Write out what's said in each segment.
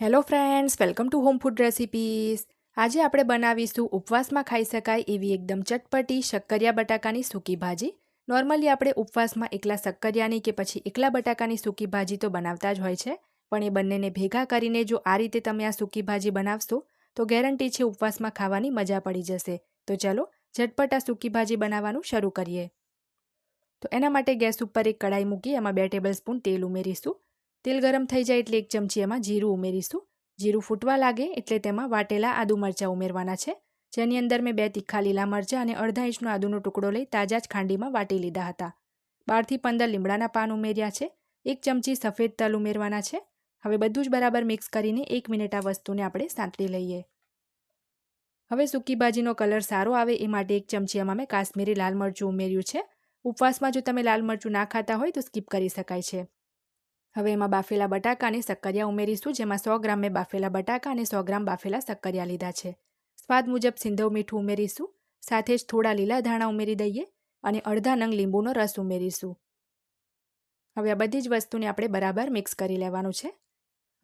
Hello friends welcome to home food recipes આજે આપણે બનાવીશું ઉપવાસમાં ખાઈ શકાય એવી એકદમ ચટપટી શક્કરિયા બટાકાની સૂકી ભાજી. નોર્મલી આપણે ઉપવાસમાં એકલા શક્કરિયાની કે પછી એકલા બટાકાની સૂકી ભાજી તો બનાવતા જ હોય છે. પણ એ બંનેને ભેગા કરીને જો આ રીતે તમે આ સૂકી ભાજી બનાવશો, તો ગેરંટી છે ઉપવાસમાં ખાવાની મજા પડી જશે. તો ચાલો, ઝટપટ આ સૂકી ભાજી બનાવવાનું શરૂ કરીએ. તો એના માટે ગેસ ઉપર એક કડાઈ મૂકી એમાં બે ટેબલ સ્પૂન તેલ ઉમેરીશું. તેલ ગરમ થઈ જાય એટલે એક ચમચી એમાં જીરું ઉમેરીશું. જીરું ફૂટવા લાગે એટલે તેમાં વાટેલા આદુ મરચાં ઉમેરવાના છે. જેની અંદર મેં બે તીખા લીલા મરચાં અને અડધા ઇંચનો આદુનો ટુકડો લઈ તાજા જ ખાંડીમાં વાટી લીધા હતા. બારથી પંદર લીમડાના પાન ઉમેર્યા છે. એક ચમચી સફેદ તલ ઉમેરવાના છે. હવે બધું જ બરાબર મિક્સ કરીને એક મિનિટ આ વસ્તુને આપણે સાંતળી લઈએ. હવે સૂકી ભાજીનો કલર સારો આવે એ માટે એક ચમચી એમાં મેં કાશ્મીરી લાલ મરચું ઉમેર્યું છે. ઉપવાસમાં જો તમે લાલ મરચું ના ખાતા હોય તો સ્કીપ કરી શકાય છે. હવે એમાં બાફેલા બટાકા અને શક્કરિયા ઉમેરીશું, જેમાં સો ગ્રામ મેં બાફેલા બટાકા અને સો ગ્રામ બાફેલા શક્કરિયા લીધા છે. સ્વાદ મુજબ સિંધવ મીઠું ઉમેરીશું, સાથે જ થોડા લીલા ધાણા ઉમેરી દઈએ અને અડધા નંગ લીંબુનો રસ ઉમેરીશું. હવે આ બધી જ વસ્તુને આપણે બરાબર મિક્સ કરી લેવાનું છે.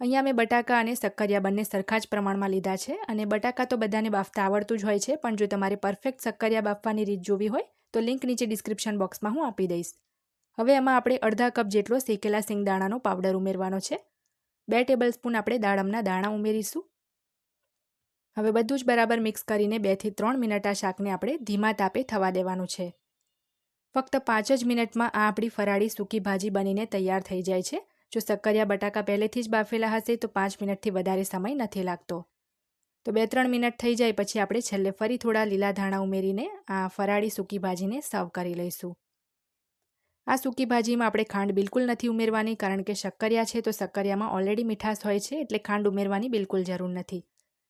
અહીંયા મેં બટાકા અને શક્કરિયા બંને સરખા જ પ્રમાણમાં લીધા છે અને બટાકા તો બધાને બાફતા આવડતું જ હોય છે, પણ જો તમારે પરફેક્ટ શક્કરિયા બાફવાની રીત જોવી હોય, તો લિંક નીચે ડિસ્ક્રિપ્શન બોક્સમાં હું આપી દઈશ. હવે એમાં આપણે અડધા કપ જેટલો શેકેલા સિંગદાણાનો પાવડર ઉમેરવાનો છે. બે ટેબલ સ્પૂન આપણે દાડમના દાણા ઉમેરીશું. હવે બધું જ બરાબર મિક્સ કરીને બેથી ત્રણ મિનિટ આ શાકને આપણે ધીમા તાપે થવા દેવાનું છે. ફક્ત પાંચ જ મિનિટમાં આ આપણી ફરાળી સૂકી ભાજી બનીને તૈયાર થઈ જાય છે. જો શક્કરિયા બટાકા પહેલેથી જ બાફેલા હશે તો પાંચ મિનિટથી વધારે સમય નથી લાગતો. તો બે ત્રણ મિનિટ થઈ જાય પછી આપણે છેલ્લે ફરી થોડા લીલા ધાણા ઉમેરીને આ ફરાળી સૂકી ભાજીને સર્વ કરી લઈશું. આ સૂકી ભાજીમાં આપણે ખાંડ બિલકુલ નથી ઉમેરવાની કારણ કે શક્કરિયા છે તો શક્કરિયામાં ઓલરેડી મીઠાશ હોય છે એટલે ખાંડ ઉમેરવાની બિલકુલ જરૂર નથી.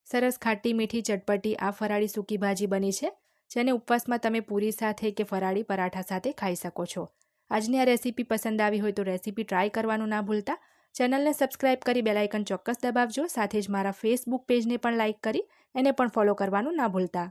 સરસ ખાટી મીઠી ચટપટી આ ફરાળી સૂકી ભાજી બની છે, જેને ઉપવાસમાં તમે પૂરી સાથે કે ફરાળી પરાઠા સાથે ખાઈ શકો છો. આજની આ રેસીપી પસંદ આવી હોય તો રેસીપી ટ્રાય કરવાનું ના ભૂલતા. ચેનલને સબસ્ક્રાઇબ કરી બેલાઇકન ચોક્કસ દબાવજો, સાથે જ મારા ફેસબુક પેજને પણ લાઇક કરી, એને પણ ફોલો કરવાનું ના ભૂલતા.